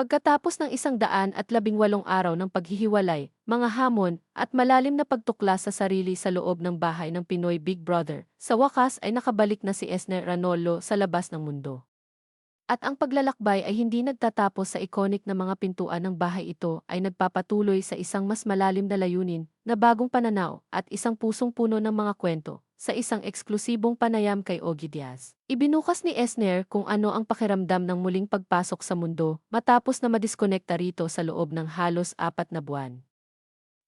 Pagkatapos ng isang daan at labing walong araw ng paghihiwalay, mga hamon, at malalim na pagtuklas sa sarili sa loob ng bahay ng Pinoy Big Brother, sa wakas ay nakabalik na si Esner Ranolo sa labas ng mundo. At ang paglalakbay ay hindi nagtatapos sa iconic na mga pintuan ng bahay ito ay nagpapatuloy sa isang mas malalim na layunin, na bagong pananaw, at isang pusong puno ng mga kwento, sa isang eksklusibong panayam kay Ogie Diaz. Ibinukas ni Esner kung ano ang pakiramdam ng muling pagpasok sa mundo matapos na madiskonekta rito sa loob ng halos apat na buwan.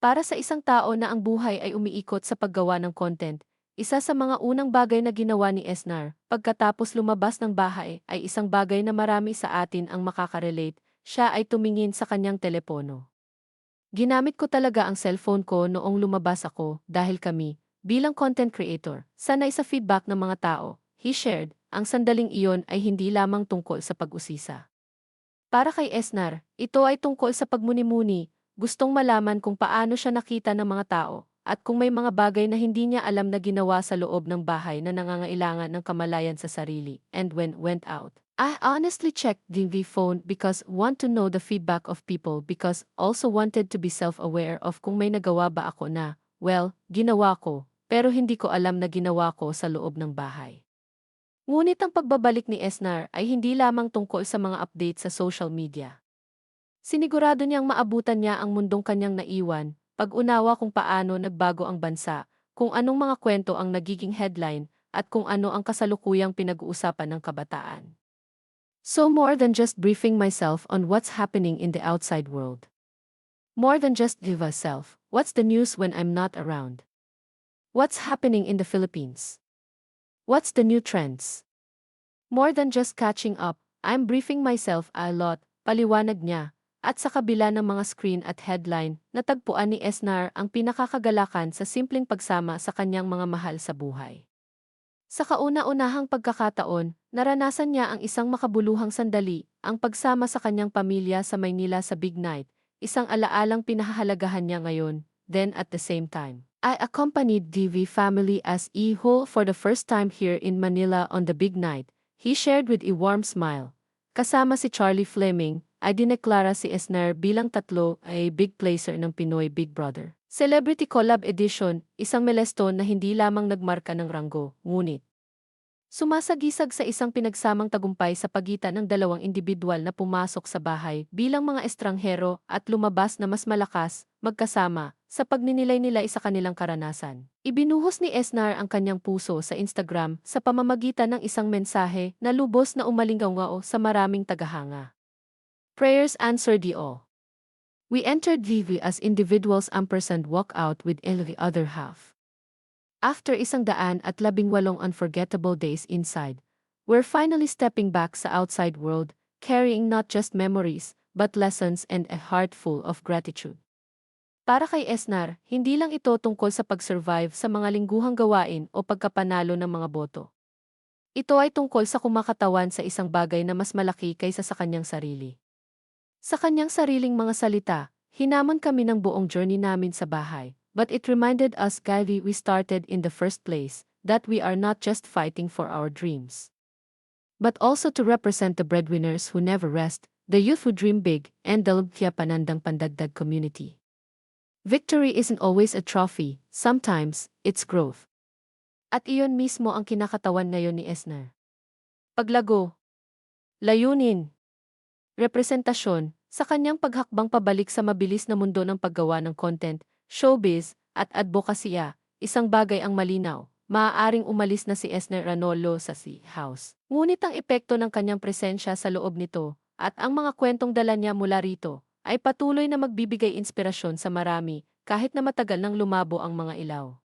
Para sa isang tao na ang buhay ay umiikot sa paggawa ng content, isa sa mga unang bagay na ginawa ni Esnar pagkatapos lumabas ng bahay ay isang bagay na marami sa atin ang makakarelate, siya ay tumingin sa kanyang telepono. Ginamit ko talaga ang cellphone ko noong lumabas ako dahil kami, bilang content creator, sanay sa feedback ng mga tao, he shared, ang sandaling iyon ay hindi lamang tungkol sa pag-usisa. Para kay Esnar, ito ay tungkol sa pagmuni-muni, gustong malaman kung paano siya nakita ng mga tao, at kung may mga bagay na hindi niya alam na ginawa sa loob ng bahay na nangangailangan ng kamalayan sa sarili, and when went out. I honestly checked the phone because want to know the feedback of people because also wanted to be self-aware of kung may nagawa ba ako na, well, ginawa ko, pero hindi ko alam na ginawa ko sa loob ng bahay. Ngunit ang pagbabalik ni Esnar ay hindi lamang tungkol sa mga update sa social media. Sinigurado niyang maabutan niya ang mundong kanyang naiwan, pag-unawa kung paano nagbago ang bansa, kung anong mga kwento ang nagiging headline, at kung ano ang kasalukuyang pinag-uusapan ng kabataan. So more than just briefing myself on what's happening in the outside world. More than just give a self, what's the news when I'm not around? What's happening in the Philippines? What's the new trends? More than just catching up, I'm briefing myself a lot, paliwanag niya, at sa kabila ng mga screen at headline, natagpuan ni Esnar ang pinakakagalakan sa simpleng pagsama sa kanyang mga mahal sa buhay. Sa kauna-unahang pagkakataon, naranasan niya ang isang makabuluhang sandali, ang pagsama sa kanyang pamilya sa Maynila sa Big Night, isang alaalang pinahahalagahan niya ngayon, then at the same time. I accompanied DV family as whole for the first time here in Manila on the Big Night, he shared with a warm smile. Kasama si Charlie Fleming, ay dineklara si Esner bilang tatlo ay big placer ng Pinoy Big Brother. Celebrity Collab Edition, isang milestone na hindi lamang nagmarka ng ranggo, ngunit sumasagisag sa isang pinagsamang tagumpay sa pagitan ng dalawang individual na pumasok sa bahay bilang mga estranghero at lumabas na mas malakas, magkasama, sa pagninilay-nilay sa kanilang karanasan. Ibinuhos ni Esnar ang kanyang puso sa Instagram sa pamamagitan ng isang mensahe na lubos na umalingaw sa maraming tagahanga. Prayers answer the all. We entered VV as individuals ampersand walk out with the other half. After isang daan at labing walong unforgettable days inside, we're finally stepping back sa outside world, carrying not just memories, but lessons and a heart full of gratitude. Para kay Esnar, hindi lang ito tungkol sa pag-survive sa mga lingguhang gawain o pagkapanalo ng mga boto. Ito ay tungkol sa kumakatawan sa isang bagay na mas malaki kaysa sa kanyang sarili. Sa kanyang sariling mga salita, hinamon kami ng buong journey namin sa bahay, but it reminded us Gavi we started in the first place, that we are not just fighting for our dreams. But also to represent the breadwinners who never rest, the youth who dream big, and the Lubkya Panandang Pandagdag community. Victory isn't always a trophy, sometimes, it's growth. At iyon mismo ang kinakatawan ngayon ni Esner. Paglago. Layunin representasyon, sa kanyang paghakbang pabalik sa mabilis na mundo ng paggawa ng content, showbiz, at advokasya, isang bagay ang malinaw, maaaring umalis na si Esner Ranolo sa Sea House. Ngunit ang epekto ng kanyang presensya sa loob nito, at ang mga kwentong dala niya mula rito, ay patuloy na magbibigay inspirasyon sa marami, kahit na matagal nang lumabo ang mga ilaw.